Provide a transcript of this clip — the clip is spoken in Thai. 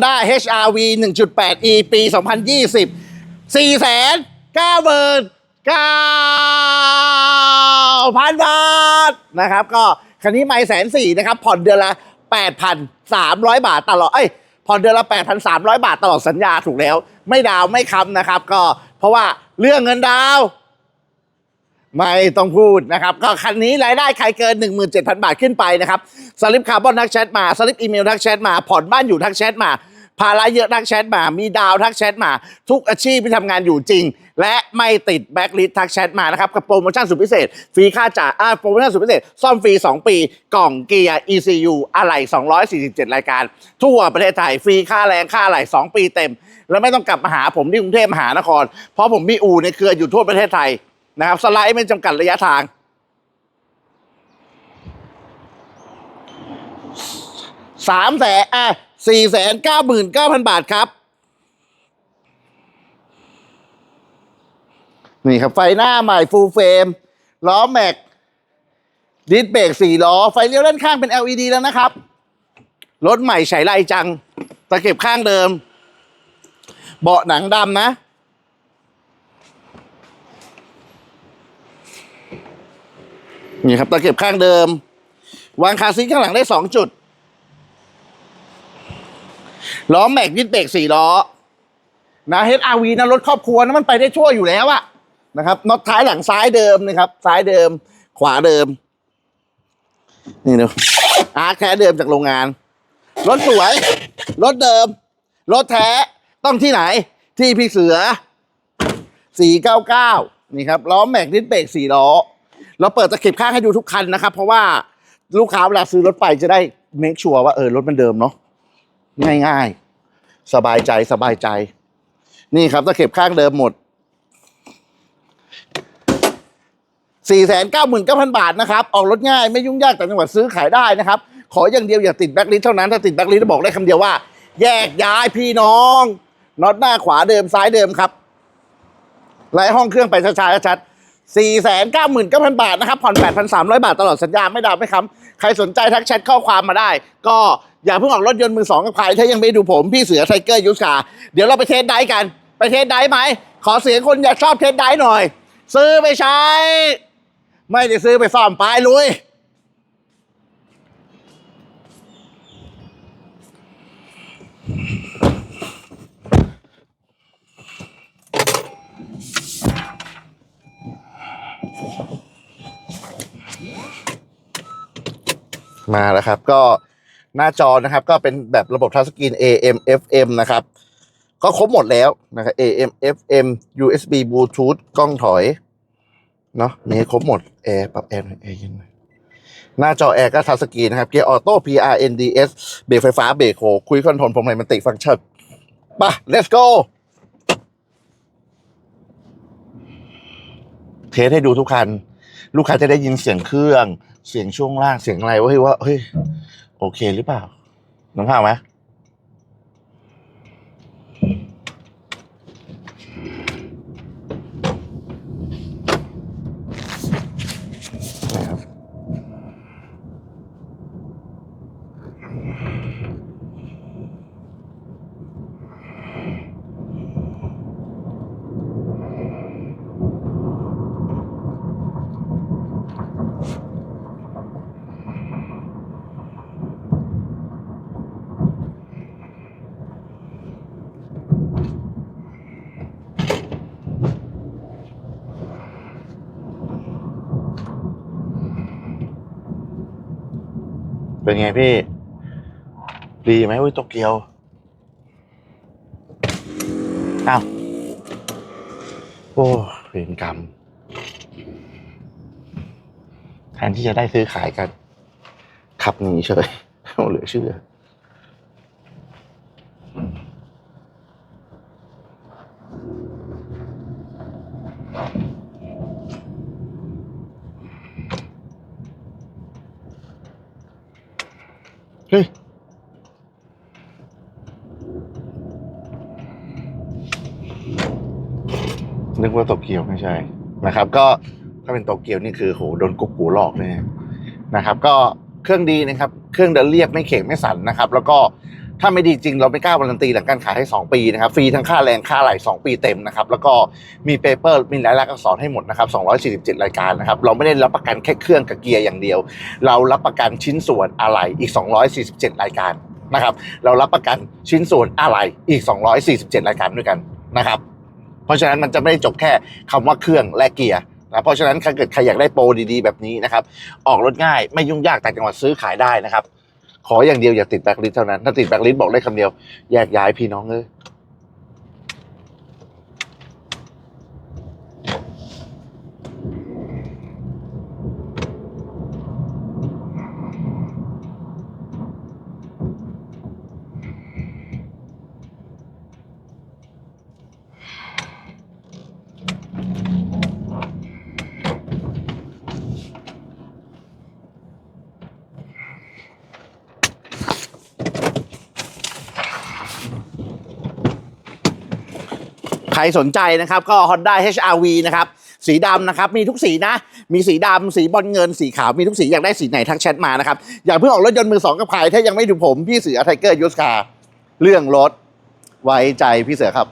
Honda HRV 1.8e ปี 2020 4 9 9 0 0บาทนะครับ ก็คันนี้ไม่แสนสี่นะครับ ผ่อนเดือนละ 8,300 บาทตลอด เอ้ย ผ่อนเดือนละ 8,300 บาทตลอดสัญญาถูกแล้ว ไม่ดาวไม่ค้ำนะครับ ก็เพราะว่าเรื่องเงินดาวไม่ต้องพูดนะครับ ก็คันนี้รายได้ใครเกิน 17,000 บาทขึ้นไปนะครับ สลิปคาร์บอนทักแชทมา สลิปอีเมลทักแชทมา ผ่อนบ้านอยู่ทักแชทมา ภาระเยอะทักแชทมา มีดาวทักแชทมา ทุกอาชีพที่ทำงานอยู่จริง และไม่ติดแบ็กลิสทักแชทมานะครับ กับโปรโมชั่นสุดพิเศษ ฟรีค่าจ่ายอ่าโปรโมชั่นสุดพิเศษ ซ่อมฟรี 2 ปี กล่องเกียร์ ECU อะไหล่247 รายการ ทั่วประเทศไทยฟรีค่าแรงค่าอะไหล่2 ปีเต็ม แล้วไม่ต้องกลับมาหาผมที่กรุงเทพมหานคร เพราะผมมีอู่ในเครืออยู่ทั่วประเทศไทยนะครับสไลด์ไม่จำกัดระยะทางสามแสนอะ สี่แสนเก้าหมื่นเก้าพันบาทครับ นี่ครับไฟหน้าใหม่ฟูลเฟรมล้อแม็กดิสเบรกสี่ล้อ ไฟเลี้ยวด้านข้างเป็น LED แล้วนะครับ รถใหม่ใช้ไรจัง ตะเข็บข้างเดิม เบาะหนังดำนะ นี่ครับตะเข็บข้างเดิม วางคาซีทข้างหลังได้สองจุด ล้อแม็กยึดเบรกสี่ล้อนะ HRV นะรถครอบครัวนะมันไปได้ชั่วอยู่แล้วอะนะครับน็อตท้ายหลังซ้ายเดิมนะครับ ซ้ายเดิม ขวาเดิม นี่ดูอาร์แท้เดิมจากโรงงาน รถสวย รถเดิม รถแท้ต้องที่ไหน ที่พี่เสือ 499 นี่ครับล้อแม็กดิสเบรกสี่ล้อ เราเปิดตะเข็บข้างให้ดูทุกคันนะครับ เพราะว่าลูกค้าเวลาซื้อรถไปจะได้เมคชัวร์ว่าเออรถมันเดิมเนาะ ง่าย ๆ สบายใจสบายใจ นี่ครับตะเข็บข้างเดิมหมด 4 9 9 0 0 0 บาทนะครับ ออกรถง่ายไม่ยุ่งยากแต่จังหวัดซื้อขายได้นะครับ ขออย่างเดียวอย่าติดแบ็คลิสเท่านั้น ถ้าติดแบ็คลิสจะบอกได้คำเดียวว่า แยกย้ายพี่น้องน็อตหน้าขวาเดิมซ้ายเดิมครับไล่ห้องเครื่องไปช้าๆชัด 4 9 9 0 0 0 บาทนะครับผ่อน 8,300 บาทตลอดสัญญาไม่ดาวน์ไม่ค้ำใครสนใจทักแชทข้อความมาได้ ก็อย่าเพิ่งออกรถยนต์มือสองกับใครถ้ายังไม่ดูผมพี่เสือไทเกอร์ยูสคาเดี๋ยวเราไปเทสได้กันไปเทสได้ไหมขอเสียงคนอยากชอบเทสได้หน่อย ซื้อไปใช้ ไม่ได้ซื้อไปซ่อมไปลุย มาแล้วครับ ก็หน้าจอนะครับ ก็เป็นแบบระบบทัชสกรีน AM FM นะครับ ก็ครบหมดแล้วนะครับ AM FM USB Bluetooth กล้องถอยเนาะมีครบหมดแอร์ปรับแอร์หน่อยแอร์เย็นหน่อยหน้าจอแอร์ก็ทัชสกรีนนะครับเกียร์ออโต้ PRNDS เบรกไฟฟ้าเบรกโฮคุยคอนโทรลพวงมาลัยมันติฟังก์ชันไป let's go เทสให้ดูทุกคัน ลูกค้าจะได้ยินเสียงเครื่อง เสียงช่วงล่างเสียงอะไรว่าเฮ้ยว่าเฮ้ยโอเคหรือเปล่าน้องภาวไหม เป็นไงพี่ ดีไหมอุ้ยโตเกียวอ้าวโอ้เวรกรรมแทนที่จะได้ซื้อขายกัน ขับหนีเฉยเหลือเชื่อ นึกว่าโตเกียวไม่ใช่นะครับ ก็ถ้าเป็นโตเกียวนี่คือโหโดนกุ๊กกูหลอกเลยนะครับ ก็เครื่องดีนะครับ เครื่องเดินเรียบไม่เข่งไม่สั่นนะครับ แล้วก็ถ้าไม่ดีจริงเราไม่กล้าการันตีหลังการขายให้ 2 ปีนะครับฟรีทั้งค่าแรงค่าไหล2ปีเต็มนะครับ แล้วก็มีเปเปอร์มีรายลักษณ์อักษรให้หมดนะครับ247 รายการนะครับ เราไม่ได้รับประกันแค่เครื่องกับเกียร์อย่างเดียว เรารับประกันชิ้นส่วนอะไหล่อีก 247 รายการนะครับ เรารับประกันชิ้นส่วนอะไหล่อีก 247 รายการด้วยกันนะครับ ราะฉะนั้นมันจะไม่ได้จบแค่คำว่าเครื่องและเกียร์นะเพราะฉะนั้นถ้าเกิดใครอยากได้โปรดีๆแบบนี้นะครับ ออกรถง่ายไม่ยุ่งยากแต่จังหวัดซื้อขายได้นะครับ ขออย่างเดียวอย่าติดแบล็คลิสเท่านั้น ถ้าติดแบล็คลิสบอกได้คำเดียวแยกย้ายพี่น้องเลย รสนใจนะครับก็ Honda HRV นะครับสีดำนะครับมีทุกสีนะ มีสีดำสีบอลเงินสีขาวมีทุกสีอยากได้สีไหนทักแชทมานะครับอย่าเพิ่งออกรถยนต์มือสองกับใครถ้ายังไม่ดูผมพี่เสือไทเกอร์ยูสคาเรื่องรถไว้ใจพี่เสือครับ